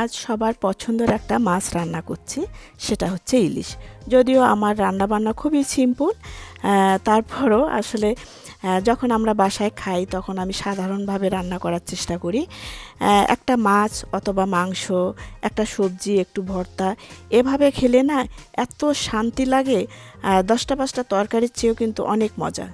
আজ সবার পছন্দের একটা মাছ রান্না করছি, সেটা হচ্ছে ইলিশ। যদিও আমার রান্না বান্না খুবই সিম্পল তারপরও আসলে যখন আমরা বাসায় খাই তখন আমি সাধারণভাবে রান্না করার চেষ্টা করি। একটা মাছ অথবা মাংস, একটা সবজি, একটু ভর্তা, এভাবে খেলে না এত শান্তি লাগে দশটা পাঁচটা তরকারির চেয়েও কিন্তু অনেক মজা।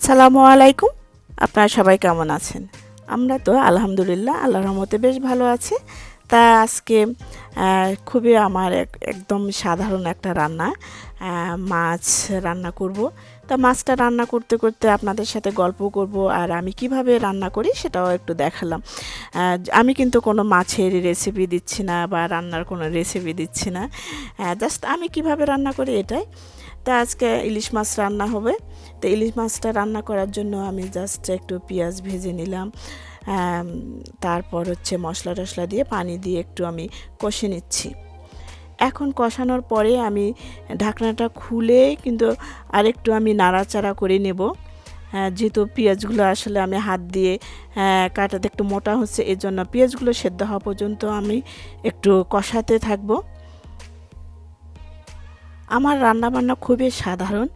আসসালামু আলাইকুম। আপনারা সবাই কেমন আছেন? আমরা তো আলহামদুলিল্লাহ আল্লাহ রহমতে বেশ ভালো আছি। তা আজকে খুবই আমার এক- একদম সাধারণ একটা রান্না মাছ রান্না করব। তা মাছটা রান্না করতে করতে আপনাদের সাথে গল্প করব আর আমি কীভাবে রান্না করি সেটাও একটু দেখালাম। আমি কিন্তু কোনো মাছের রেসিপি দিচ্ছি না বা রান্নার কোনো রেসিপি দিচ্ছি না। জাস্ট আমি কীভাবে রান্না করি এটাই। তা আজকে ইলিশ মাছ রান্না হবে। তো ইলিশ মাছটা রান্না করার জন্য আমি জাস্ট একটু পেঁয়াজ ভেজে নিলাম। তারপর হচ্ছে মশলা টশলা দিয়ে পানি দিয়ে একটু আমি কষে নিচ্ছি। এখন কষানোর পরে আমি ঢাকনাটা খুলে কিন্তু আরেকটু আমি নাড়াচাড়া করে নেব। হ্যাঁ, যেহেতু পেঁয়াজগুলো আসলে আমি হাত দিয়ে হ্যাঁ, কাটাতে একটু মোটা হচ্ছে এর জন্য পেঁয়াজগুলো সেদ্ধ হওয়া পর্যন্ত আমি একটু কষাতে থাকব। আমার রান্নাবান্না খুবই সাধারণ।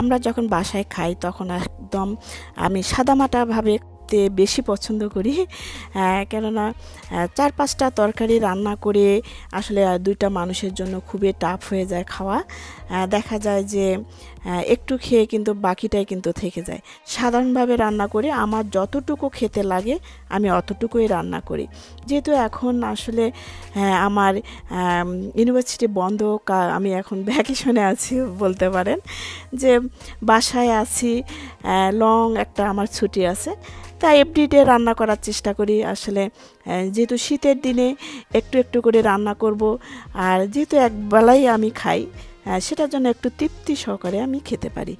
আমরা যখন বাসায় খাই তখন একদম আমি সাদামাটাভাবে খেতে বেশি পছন্দ করি। কেননা চার পাঁচটা তরকারি রান্না করে আসলে দুইটা মানুষের জন্য খুবই টাফ হয়ে যায় খাওয়া। দেখা যায় যে একটু খেয়ে কিন্তু বাকিটাই কিন্তু থেকে যায়। সাধারণভাবে রান্না করে আমার যতটুকু খেতে লাগে, আমি অতটুকুই রান্না করি। যেহেতু এখন আসলে আমার ইউনিভার্সিটি বন্ধ আমি এখন ভ্যাকেশনে আছি বলতে পারেন। যে, বাসায় আছি লং একটা আমার ছুটি আছে। তাই এভরিডে রান্না করার চেষ্টা করি। আসলে যেহেতু শীতের দিনে একটু একটু করে রান্না করব, আর যেহেতু একবেলাই আমি খাই সেটার জন্য একটু তৃপ্তি সহকারে আমি খেতে পারি।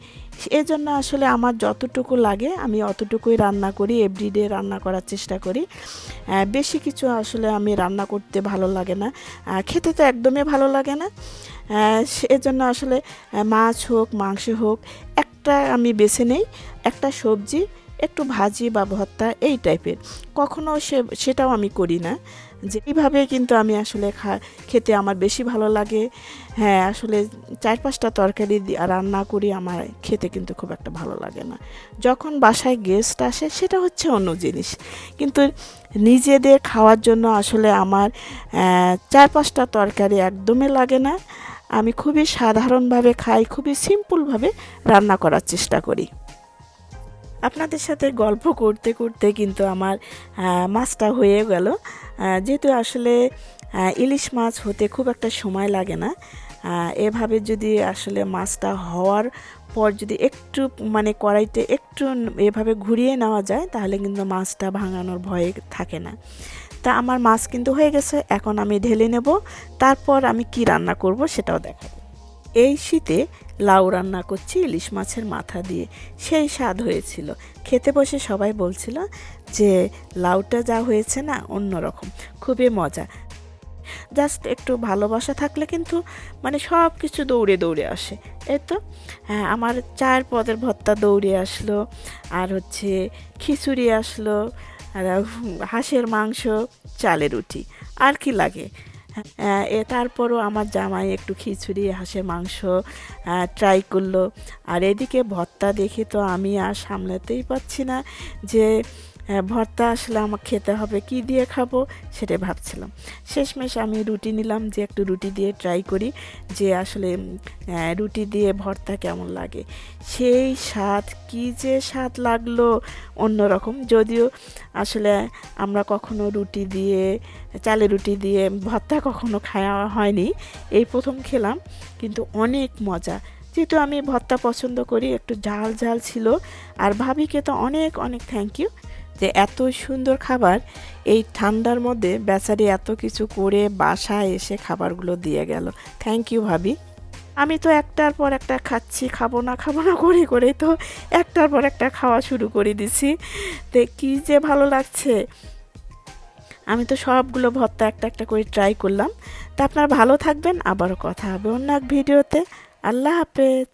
এই জন্য আসলে আমার যতটুকু লাগে, আমি অতটুকুই রান্না করি এভরিডে রান্না করার চেষ্টা করি। বেশি কিছু আসলে আমি রান্না করতে ভালো লাগে না। খেতে তো একদমই ভালো লাগে না। এজন্য আসলে মাছ হোক, মাংস হোক, একটা আমি বেছে নেই, একটা সবজি একটু ভাজি বা ভর্তা এই টাইপের। কখনো সে, সেটাও আমি করি না। যে এইভাবে কিন্তু আমি আসলে খা, খেতে আমার বেশি ভালো লাগে। হ্যাঁ আসলে চার পাঁচটা তরকারি রান্না করি আমার খেতে কিন্তু খুব একটা ভালো লাগে না। যখন বাসায় গেস্ট আসে, সেটা হচ্ছে অন্য জিনিস। কিন্তু নিজেদের খাওয়ার জন্য আসলে আমার চার পাঁচটা তরকারি একদমই লাগে না। আমি খুবই সাধারণভাবে খাই, খুবই সিম্পলভাবে রান্না করার চেষ্টা করি। আপনাদের সাথে গল্প করতে করতে কিন্তু আমার মাছটা হয়ে গেল। যেহেতু আসলে ইলিশ মাছ হতে খুব একটা সময় লাগে না এভাবে যদি আসলে মাছটা হওয়ার পর যদি একটু মানে কড়াইতে একটু এভাবে ঘুরিয়ে নেওয়া যায়, তাহলে কিন্তু মাছটা ভাঙানোর ভয় থাকে না। তা আমার মাছ কিন্তু হয়ে গেছে, এখন আমি ঢেলে নেব, তারপর আমি কি রান্না করব সেটাও দেখাবো। এই শীতে লাউ রান্না করছি, ইলিশ মাছের মাথা দিয়ে। সেই স্বাদ হয়েছিল। খেতে বসে সবাই বলছিল যে, লাউটা যা হয়েছে না অন্যরকম খুবই মজা। জাস্ট একটু ভালোবাসা থাকলে কিন্তু মানে সব কিছু দৌড়ে দৌড়ে আসে। এই তো হ্যাঁ আমার চার পদের ভর্তা দৌড়ে আসলো, আর হচ্ছে খিচুড়ি আসলো, আর হাঁসের মাংস, চালের রুটি। আর কি লাগে? এ তারপরও আমার জামাই একটু খিচুড়ি, হাঁসের মাংস ট্রাই করল। আর এদিকে ভর্তা দেখে তো আমি আর সামলাতেই পারছি না যে ভর্তা আসলে আমার খেতে হবে, কি দিয়ে খাব সেটা ভাবছিলাম। শেষমেশ আমি রুটি নিলাম, যে একটু রুটি দিয়ে ট্রাই করি, যে আসলে রুটি দিয়ে ভর্তা কেমন লাগে। সেই স্বাদ কি যে স্বাদ লাগল অন্যরকম, যদিও আসলে আমরা কখনো রুটি দিয়ে, চালের রুটি দিয়ে ভর্তা কখনো খাওয়া হয়নি, এই প্রথম খেলাম, কিন্তু অনেক মজা। যেহেতু আমি ভর্তা পছন্দ করি, একটু ঝাল ঝাল ছিল, আর ভাবিকে তো অনেক অনেক থ্যাংক ইউ যে এত সুন্দর খাবার এই ঠান্ডার মধ্যে বেচারি এত কিছু করে বাসায় এসে খাবারগুলো দিয়ে গেল। থ্যাংক ইউ ভাবি। আমি তো একটার পর একটা খাচ্ছি, খাব না খাব না করে করে তো একটার পর একটা খাওয়া শুরু করে দিছি। তো কী যে ভালো লাগছে। আমি তো সবগুলো ভর্তা একটা একটা করে ট্রাই করলাম। তা আপনারা ভালো থাকবেন, আবারও কথা হবে অন্য এক ভিডিওতে। আল্লাহ হাফেজ।